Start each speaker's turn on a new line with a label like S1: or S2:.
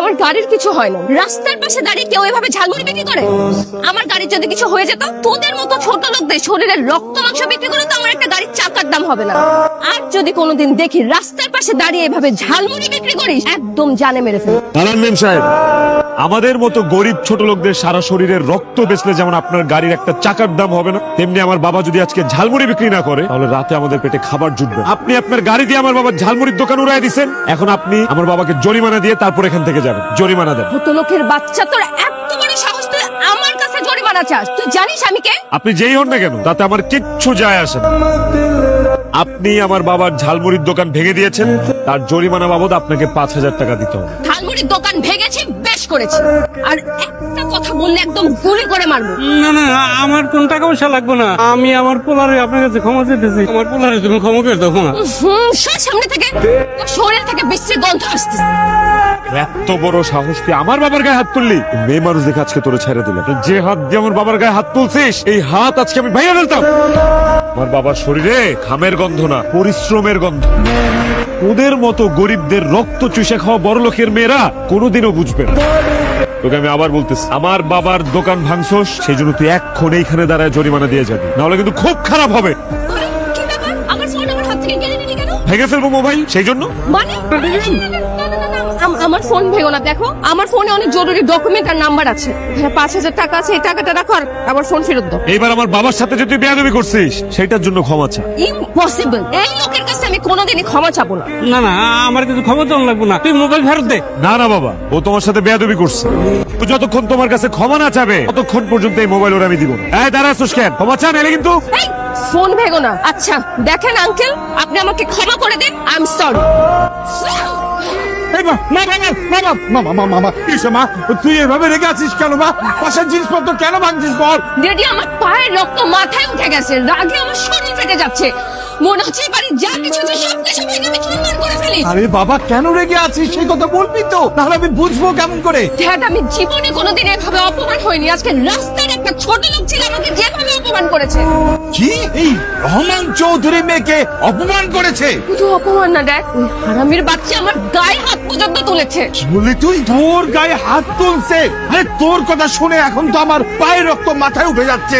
S1: আমার গাড়ির কিছু হয় না রাস্তার পাশে দাঁড়িয়ে কেউ এভাবে ঝালমুড়ি বিক্রি করে? আমার গাড়ির যদি কিছু হয়ে যেত, তোদের মতো ছোট লোকদের শরীরের রক্ত মাংস বিক্রি করে তো আমার একটা গাড়ির চাকার দাম হবে না। আর যদি কোনোদিন দেখি রাস্তার পাশে দাঁড়িয়ে এভাবে ঝালমুড়ি বিক্রি করিস, একদম জানে মেরে ফেল
S2: আমাদের মতো গরিব ছোট লোকদের সারা শরীরের রক্ত বেচলে যেমন আপনার গাড়ির একটা চাকার দাম হবে না তেমনি আমার বাবা যদি আজকে ঝালমুড়ি বিক্রি না করে তাহলে রাতে আমাদের পেটে খাবার জুটবে আপনি আপনার গাড়ি দিয়ে আমার বাবার ঝালমুড়ির দোকান উড়াই দিচ্ছেন এখন আপনি আমার বাবাকে জরিমানা দিয়ে তারপর এখান থেকে যাবেন। জরিমানা দেন।
S1: ছোট লোকের বাচ্চা তোর এত বড় সাহস তুই আমার কাছে জরিমানা চাস। তুই জানিস আমি কে?
S2: আপনি যেই হন না কেন তাতে আমার কিচ্ছু যায় আসে না। আপনি আমার বাবার ঝালমুড়ির দোকান ভেঙে দিয়েছেন। তার জরিমানা বাবদ আপনাকে পাঁচ হাজার টাকা দিতে হবে।
S1: ঝালমুড়ির দোকান ভেঙেছি বেশ করেছি। আর একটা কথা বললে একদম গুলি করে মারবো।
S3: না না আমার কোন টাকা পয়সা লাগবে না। আমি আমার পোলারে আপনার কাছে ক্ষমা চেয়েছি আমার পোলারে তুমি ক্ষমা করে দাও না
S1: হুম সামনে থেকে। তোর শরীর থেকে বিশ্রী গন্ধ আসতেছে।
S2: এত বড় সাহস তুই আমার বাবার গায়ে হাত তুললি? মেয়ে মানুষ দেখে আজকে তোরে ছেড়ে দিলাম। যে হাত দিয়ে আমার বাবার গায়ে হাত তুলছিস এই হাত আজকে আমি ভাইয়া ফেলতাম। আমার বাবার শরীরে ঘামের গন্ধ না পরিশ্রমের গন্ধ। ওদের মতো গরিবদের রক্ত চুষে খাওয়া বড় লোকের মেয়েরা কোনোদিনও বুঝবে না। তোকে আমি আবার বলতেছি আমার বাবার দোকান ভাঙছস সেই জন্য তুই এক্ষণে এইখানে দাঁড়ায় জরিমানা দিয়ে যাবি। নাহলে কিন্তু খুব খারাপ হবে। ভেঙে ফেলব মোবাইল সেই জন্য?
S1: মানে? আমার ফোন ভেঙো না দেখো। আমার ফোনে অনেক জরুরি ডকুমেন্ট আর নাম্বার আছে। হ্যাঁ পাঁচ হাজার টাকা আছে এই টাকাটা রাখো আর আমার ফোন ফেরত দাও।
S2: এইবার আমার বাবার সাথে যে তুই বেয়াদবি করছিস সেটার জন্য ক্ষমা চা।
S1: ইম্পসিবল এই লোকের কাছে আমি কোনোদিনই ক্ষমা চাবো না।
S3: না না আমার কিছু ক্ষমা চাওয়া লাগবে না। তুই মোবাইল ফেরত দে।
S2: না না বাবা ও তোমার সাথে বেয়াদবি করছে। তো যতক্ষণ তোমার কাছে ক্ষমা না চাবে ততক্ষণ পর্যন্ত এই মোবাইল ওর আমি দিব না। এই দাঁড়া আসুস কেন? ক্ষমা চান এলে কিন্তু?
S1: এই ফোন ভেঙো না। আচ্ছা দেখেন আঙ্কেল আপনি আমাকে ক্ষমা করে দিন আই এম সরি
S4: মা তুই এভাবে রেগে আছিস কেন মা? পাশের জিনিসপত্র কেন ভাঙছিস বল?
S1: ডেডি আমার পায়ের রক্ত মাথায় উঠে গেছে রাগে আমার শরীর ফেটে যাচ্ছে। মনে হচ্ছে এবারে যা কিছু যে সব কিছু ভেঙে চুরমার করে ফেলি।
S4: আরে বাবা কেন রেগে আছিস? সেই কথা বলবি তো তাহলে আমি বুঝব কেমন করে।
S1: ড্যাড আমি জীবনে কোনোদিন এভাবে অপমান হইনি। আজকে রাস্তার একটা ছোট লোক ছিল আমাকে যেভাবে অপমান করেছে।
S4: কি? এই রহমান চৌধুরী মেয়েকে অপমান করেছে।
S1: শুধু অপমান না ড্যাড ওই হারামির বাচ্চা আমার গায়ে হাত পর্যন্ত তুলেছে।
S4: বলি তুই? তোর গায়ে হাত তুলছে? আরে তোর কথা শুনে এখন তো আমার পায়ের রক্ত মাথায় উঠে যাচ্ছে।